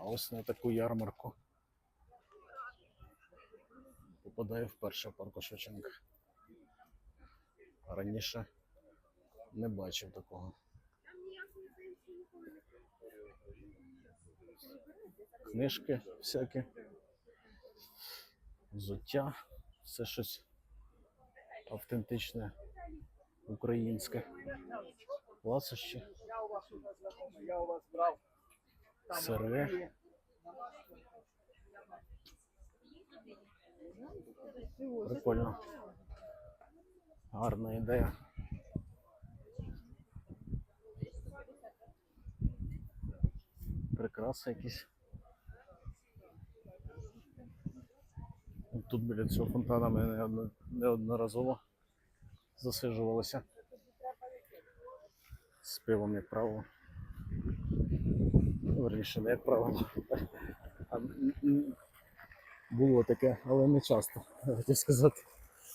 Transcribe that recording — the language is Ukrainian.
А ось на таку ярмарку попадаю вперше в парку Шевченка. Раніше не бачив такого. Книжки всякі, взуття, все щось автентичне, українське. Ласощі, я у вас брав. Там. Прикольно. Гарна ідея. Прикраси якісь. Тут біля цього фонтана ми неодноразово засиджувалися. З пивом, як правило. Не як правило. Було таке, але не часто, хотів сказати.